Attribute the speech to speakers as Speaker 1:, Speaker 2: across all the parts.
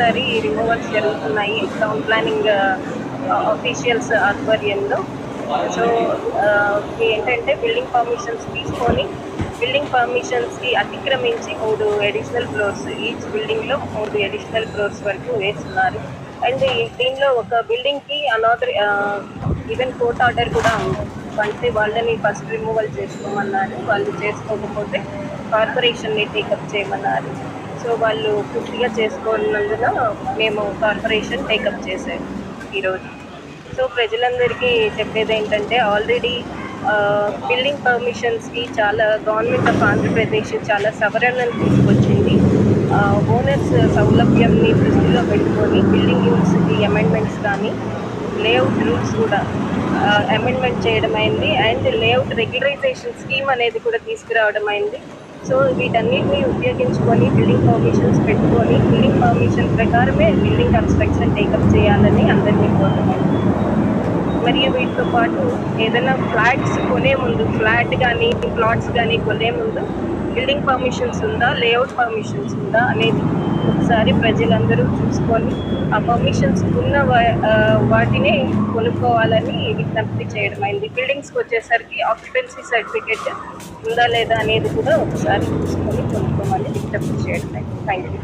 Speaker 1: ఒకేసారి రిమూవల్స్ జరుగుతున్నాయి town planning officials ఆధ్వర్యంలో. సో ఏంటంటే బిల్డింగ్ పర్మిషన్స్ తీసుకొని బిల్డింగ్ పర్మిషన్స్కి అతిక్రమించి మూడు అడిషనల్ ఫ్లోర్స్ ఈచ్ బిల్డింగ్లో మూడు అడిషనల్ ఫ్లోర్స్ వరకు వేస్తున్నారు. అండ్ దీనిలో ఒక బిల్డింగ్కి అనదర్ ఈవెన్ కోర్ట్ ఆర్డర్ కూడా ఉంది. అంటే వాళ్ళని ఫస్ట్ రిమూవల్ చేసుకోమన్నారు వాళ్ళు చేసుకోకపోతే కార్పొరేషన్ని టేకప్ చేయమన్నారు. సో వాళ్ళు పూర్తిగా చేసుకున్నందున మేము కార్పొరేషన్ టేకప్ చేశాం ఈరోజు. సో ప్రజలందరికీ చెప్పేది ఏంటంటే ఆల్రెడీ బిల్డింగ్ పర్మిషన్స్కి చాలా గవర్నమెంట్ ఆఫ్ ఆంధ్రప్రదేశ్ చాలా సవరణలు తీసుకొచ్చింది. ఓనర్స్ సౌలభ్యంని దృష్టిలో పెట్టుకొని బిల్డింగ్ యూనిట్స్కి అమెండ్మెంట్స్ కానీ లేఅవుట్ రూల్స్ కూడా అమెండ్మెంట్ చేయడం అయింది. అండ్ లేఅవుట్ రెగ్యులరైజేషన్ స్కీమ్ అనేది కూడా తీసుకురావడం అయింది. సో వీటన్నిటిని ఉపయోగించుకొని బిల్డింగ్ పర్మిషన్స్ పెట్టుకొని బిల్డింగ్ పర్మిషన్ ప్రకారమే బిల్డింగ్ కన్స్ట్రక్షన్ టేకప్ చేయాలని అందరినీ కోరుతున్నాను. మరియు వీటితో పాటు ఏదైనా ఫ్లాట్స్ కొనే ముందు ఫ్లాట్ కానీ ప్లాట్స్ కానీ కొనే ముందు బిల్డింగ్ పర్మిషన్స్ ఉందా లేఅవుట్ పర్మిషన్స్ ఉందా అనేది ఒకసారి ప్రజలందరూ చూసుకొని ఆ పర్మిషన్స్ ఉన్న వాటినే కొనుక్కోవాలని విజ్ఞప్తి చేయడం అయింది. బిల్డింగ్స్కి వచ్చేసరికి ఆక్యుపెన్సీ సర్టిఫికేట్ ఉందా లేదా అనేది కూడా ఒకసారి చూసుకొని కొనుక్కోమని విజ్ఞప్తి చేయడం అయింది. థ్యాంక్ యూ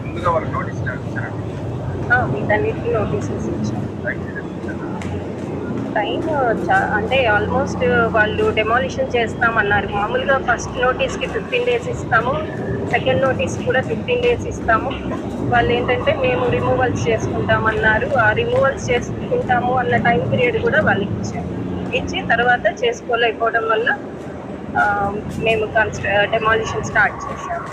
Speaker 1: వీటన్నిటిని నోటీసెస్ ఇచ్చాం. టైం చా అంటే ఆల్మోస్ట్ వాళ్ళు డెమాలిషన్ చేస్తామన్నారు. మామూలుగా ఫస్ట్ నోటీస్కి ఫిఫ్టీన్ డేస్ ఇస్తాము. సెకండ్ నోటీస్ కూడా ఫిఫ్టీన్ డేస్ ఇస్తాము. వాళ్ళు ఏంటంటే మేము రిమూవల్స్ చేసుకుంటామన్నారు. ఆ రిమూవల్స్ చేసుకుంటాము అన్న టైం పీరియడ్ కూడా వాళ్ళకి ఇచ్చాము ఇచ్చి తర్వాత చేసుకోలేకపోవడం వల్ల మేము కన్స్ట్ర డెమాలిషన్ స్టార్ట్ చేశాము.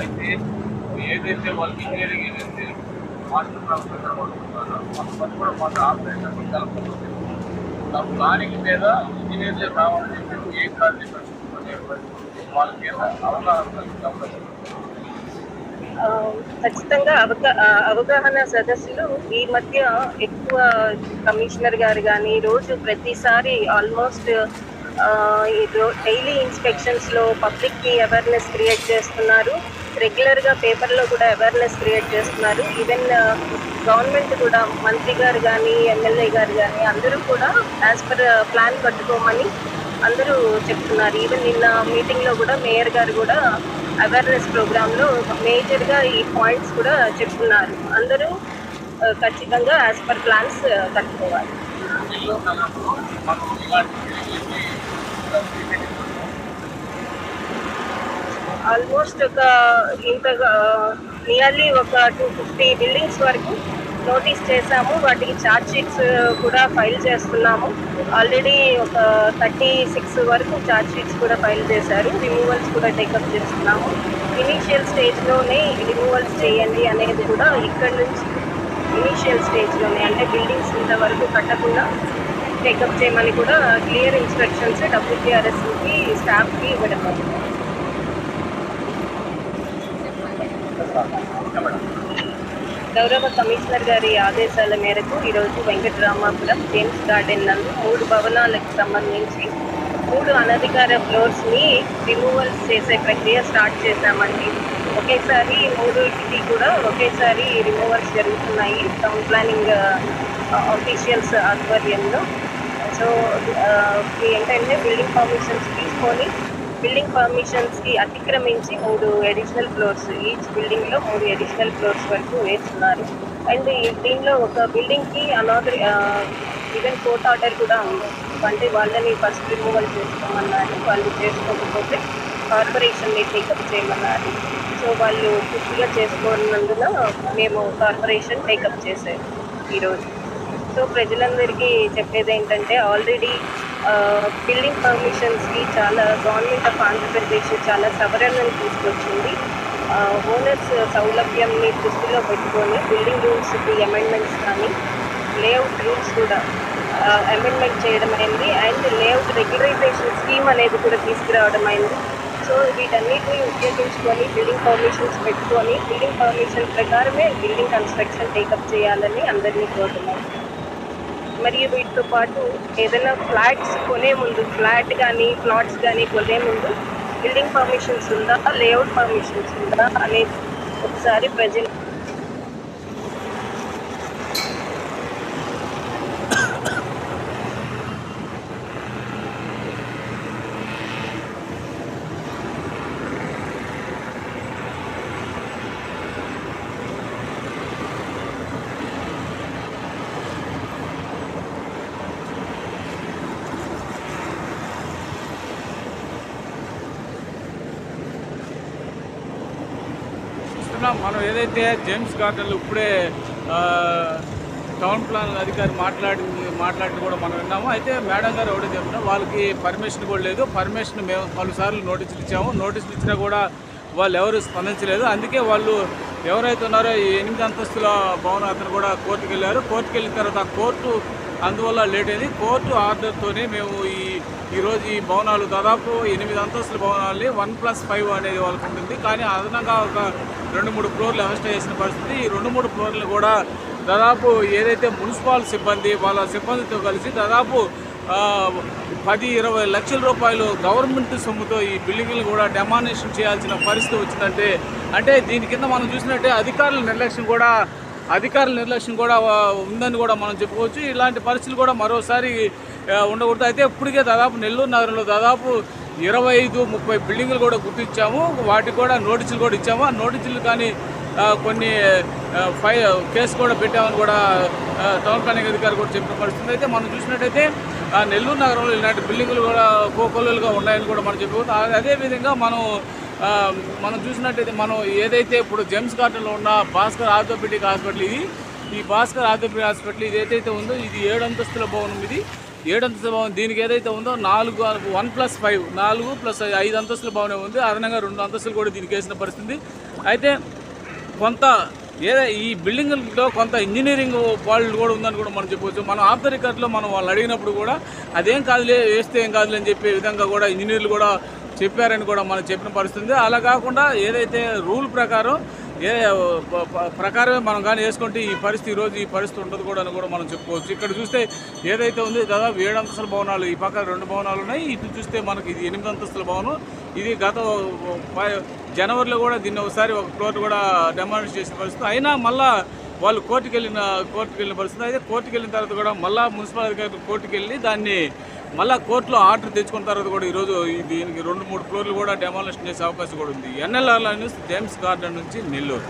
Speaker 2: అయితే ఏదైతే వాళ్ళకి ఇంజనీరింగ్ ఏదైతే మాస్టర్ ప్రొఫెసర్ కొడుతున్నారో వాళ్ళకి కూడా మాకు ఆపరేషన్ కలుపుతుంది ప్లానింగ్ మీద ఇంజనీర్లే కావాలని చెప్పి ఏ కాలేజీ వాళ్ళకి అవగాహన
Speaker 1: ఖచ్చితంగా అవగా అవగాహన సదస్సులు ఈ మధ్య ఎక్కువ కమిషనర్ గారు కానీ రోజు ప్రతిసారి ఆల్మోస్ట్ డైలీ ఇన్స్పెక్షన్స్లో పబ్లిక్కి అవేర్నెస్ క్రియేట్ చేస్తున్నారు. రెగ్యులర్గా పేపర్లో కూడా అవేర్నెస్ క్రియేట్ చేస్తున్నారు. ఈవెన్ గవర్నమెంట్ కూడా మంత్రి గారు కానీ ఎమ్మెల్యే గారు కానీ అందరూ కూడా యాజ్ పర్ ప్లాన్ కట్టుకోమని అందరూ చెప్తున్నారు. ఈవెన్ నిన్న మీటింగ్లో కూడా మేయర్ గారు కూడా అవేర్నెస్ ప్రోగ్రాంలో మేజర్గా ఈ పాయింట్స్ కూడా చెప్తున్నారు. అందరూ ఖచ్చితంగా యాజ్ పర్ ప్లాన్స్ కట్టుకోవాలి. ఆల్మోస్ట్ ఒక ఇంత నియర్లీ ఒక టూ ఫిఫ్టీ బిల్డింగ్స్ వరకు నోటీస్ చేశాము. వాటికి ఛార్జ్ షీట్స్ కూడా ఫైల్ చేస్తున్నాము. ఆల్రెడీ ఒక థర్టీ సిక్స్ వరకు ఛార్జ్ షీట్స్ కూడా ఫైల్ చేశారు. రిమూవల్స్ కూడా టేకప్ చేస్తున్నాము. ఇనీషియల్ స్టేజ్లోనే రిమూవల్స్ చేయండి అనేది కూడా ఇక్కడ నుంచి ఇనీషియల్ స్టేజ్లోనే అంటే బిల్డింగ్స్ ఇంతవరకు కట్టకుండా టేకప్ చేయమని కూడా క్లియర్ ఇన్స్ట్రక్షన్స్ డబ్ల్యూటీఆర్ఎస్కి స్టాఫ్కి ఇవ్వడం గౌరవ కమిషనర్ గారి ఆదేశాల మేరకు ఈరోజు వెంకటరామాపురం జేమ్స్ గార్డెన్ నందు మూడు భవనాలకు సంబంధించి మూడు అనధికార ఫ్లోర్స్ని రిమూవల్స్ చేసే ప్రక్రియ స్టార్ట్ చేశామండి. ఒకేసారి మూడుకి కూడా ఒకేసారి రిమూవల్స్ జరుగుతున్నాయి. టౌన్ ప్లానింగ్ ఆఫీషియల్స్ ఆధ్వర్యంలో. సో uh, ఏంటంటే బిల్డింగ్ పర్మిషన్స్ తీసుకొని బిల్డింగ్ పర్మిషన్స్కి అతిక్రమించి మూడు అడిషనల్ ఫ్లోర్స్ ఈచ్ బిల్డింగ్లో మూడు అడిషనల్ ఫ్లోర్స్ వరకు వేస్తున్నారు. అండ్ ఈ దీనిలో ఒక బిల్డింగ్కి అనదర్ ఈవెన్ కోర్ట్ ఆర్డర్ కూడా ఉంది. అంటే వాళ్ళని ఫస్ట్ రిమూవల్ చేసుకోమన్నారు వాళ్ళు చేసుకోకపోతే కార్పొరేషన్ని టేకప్ చేయమన్నారు. సో వాళ్ళు పూర్తిగా చేసుకున్నందున మేము కార్పొరేషన్ టేకప్ చేసాము ఈరోజు. సో ప్రజలందరికీ చెప్పేది ఏంటంటే ఆల్రెడీ బిల్డింగ్ పర్మిషన్స్కి చాలా గవర్నమెంట్ ఆఫ్ ఆంధ్రప్రదేశ్ చాలా సవరణను తీసుకొచ్చింది. ఓనర్స్ సౌలభ్యంని దృష్టిలో పెట్టుకొని బిల్డింగ్ రూల్స్కి అమెండ్మెంట్స్ కానీ లేఅవుట్ రూల్స్ కూడా అమెండ్మెంట్ చేయడం అయింది. అండ్ లేఅవుట్ రెగ్యులరైజేషన్ స్కీమ్ అనేది కూడా తీసుకురావడం అయింది. సో వీటన్నిటిని ఉపయోగించుకొని బిల్డింగ్ పర్మిషన్స్ పెట్టుకొని బిల్డింగ్ పర్మిషన్ ప్రకారమే బిల్డింగ్ కన్స్ట్రక్షన్ టేకప్ చేయాలని అందరినీ కోరుతున్నాం. మరియు వీటితో పాటు ఏదైనా ఫ్లాట్స్ కొనే ముందు ఫ్లాట్ కానీ ప్లాట్స్ కానీ కొనే ముందు బిల్డింగ్ పర్మిషన్స్ ఉందా లేఅవుట్ పర్మిషన్స్ ఉందా అనేది ఒకసారి ప్రజలు
Speaker 3: చూస్తున్నాం. మనం ఏదైతే జేమ్స్ గార్డెన్లో ఇప్పుడే టౌన్ ప్లాన్ అధికారి మాట్లాడి మాట్లాడి కూడా మనం విన్నాము. అయితే మేడం గారు ఎవడో చెప్తున్నా వాళ్ళకి పర్మిషన్ కూడా లేదు. పర్మిషన్ మేము పలుసార్లు నోటీసులు ఇచ్చాము. నోటీసులు ఇచ్చినా కూడా వాళ్ళు ఎవరు స్పందించలేదు. అందుకే వాళ్ళు ఎవరైతే ఉన్నారో ఎనిమిది అంతస్తుల భవనం అతను కూడా కోర్టుకు వెళ్ళారు కోర్టుకు వెళ్ళిన తర్వాత కోర్టు అందువల్ల లేట్ అయింది. కోర్టు ఆర్డర్తోనే మేము ఈ ఈరోజు ఈ భవనాలు దాదాపు ఎనిమిది అంతస్తుల భవనాలని వన్ ప్లస్ ఫైవ్ అనేది వాళ్ళకు ఉంటుంది. కానీ అదనంగా ఒక రెండు మూడు ఫ్లోర్లు అరెస్ట్ చేసిన పరిస్థితి. ఈ రెండు మూడు ఫ్లోర్లు కూడా దాదాపు ఏదైతే మున్సిపల్ సిబ్బంది వాళ్ళ సిబ్బందితో కలిసి దాదాపు పది ఇరవై లక్షల రూపాయలు గవర్నమెంట్ సొమ్ముతో ఈ బిల్డింగ్లు కూడా డెమానేషన్ చేయాల్సిన పరిస్థితి వచ్చిందంటే అంటే దీని కింద మనం చూసినట్టే అధికారుల నిర్లక్ష్యం కూడా అధికారుల నిర్లక్ష్యం కూడా ఉందని కూడా మనం చెప్పుకోవచ్చు. ఇలాంటి పరిస్థితులు కూడా మరోసారి ఉండకూడదు. అయితే ఇప్పటికే దాదాపు నెల్లూరు నగరంలో దాదాపు ఇరవై ఐదు ముప్పై బిల్డింగ్లు కూడా గుర్తించాము. వాటికి కూడా నోటీసులు కూడా ఇచ్చాము. ఆ నోటీసులు కానీ కొన్ని ఫై కేసు కూడా పెట్టామని కూడా టౌన్ ప్లానింగ్ అధికారి కూడా చెప్పిన పరిస్థితి. అయితే మనం చూసినట్టయితే ఆ, నెల్లూరు నగరంలో ఇలాంటి బిల్డింగులు కూడా కోకొల్లులుగా ఉన్నాయని కూడా మనం చెప్పుకోవచ్చు. అదేవిధంగా మనం మనం చూసినట్టయితే మనం ఏదైతే ఇప్పుడు జెమ్స్ గార్డెన్లో ఉన్న భాస్కర్ ఆర్థోపెడిక్ హాస్పిటల్ ఇది ఈ భాస్కర్ ఆర్థోపెడిక్ హాస్పిటల్ ఇది ఏదైతే ఉందో ఇది ఏడు అంతస్తుల భవనం ఇది. ఏడు అంతస్తుల భవనం దీనికి ఏదైతే ఉందో నాలుగు వన్ ప్లస్ ఫైవ్ నాలుగు ప్లస్ ఐదు అంతస్తుల భవనం ఉంది. అదనంగా రెండు అంతస్తులు కూడా దీనికి వేసిన పరిస్థితి. అయితే కొంత ఏదో ఈ బిల్డింగ్లో కొంత ఇంజనీరింగ్ వాళ్ళు కూడా ఉందని కూడా మనం చెప్పవచ్చు. మనం ఆఫ్ ద రికార్డ్లో మనం వాళ్ళు అడిగినప్పుడు కూడా అదేం కాదులే వేస్తే ఏం కాదులే అని చెప్పే విధంగా కూడా ఇంజనీర్లు కూడా చెప్పారని కూడా మనం చెప్పిన పరిస్థితి అలా కాకుండా ఏదైతే రూల్ ప్రకారం ఏ ప్రకారమే మనం కానీ వేసుకుంటే ఈ పరిస్థితి ఈరోజు ఈ పరిస్థితి ఉండదు కూడా అని కూడా మనం చెప్పుకోవచ్చు. ఇక్కడ చూస్తే ఏదైతే ఉంది దాదాపు ఏడు అంతస్తుల భవనాలు ఈ పక్క రెండు భవనాలు ఉన్నాయి. ఇటు చూస్తే మనకి ఇది ఎనిమిది అంతస్తుల భవనం. ఇది గత జనవరిలో కూడా దీన్ని ఒకసారి ఒక ఫ్లోర్ కూడా డెమాలిష్ చేసిన పరిస్థితి. అయినా మళ్ళా వాళ్ళు కోర్టుకు వెళ్ళిన కోర్టుకు వెళ్ళిన పరిస్థితి. అయితే కోర్టుకు వెళ్ళిన తర్వాత కూడా మళ్ళా మున్సిపల్ అధికారులు కోర్టుకు వెళ్ళి దాన్ని మళ్ళా కోర్టులో ఆర్డర్ తెచ్చుకున్న తర్వాత కూడా ఈరోజు దీనికి రెండు మూడు ఫ్లోర్లు కూడా డెమాలిషన్ చేసే అవకాశం కూడా ఉంది. ఎన్ఎల్ఆర్ న్యూస్ జేమ్స్ గార్డెన్ నుంచి నెల్లూరు.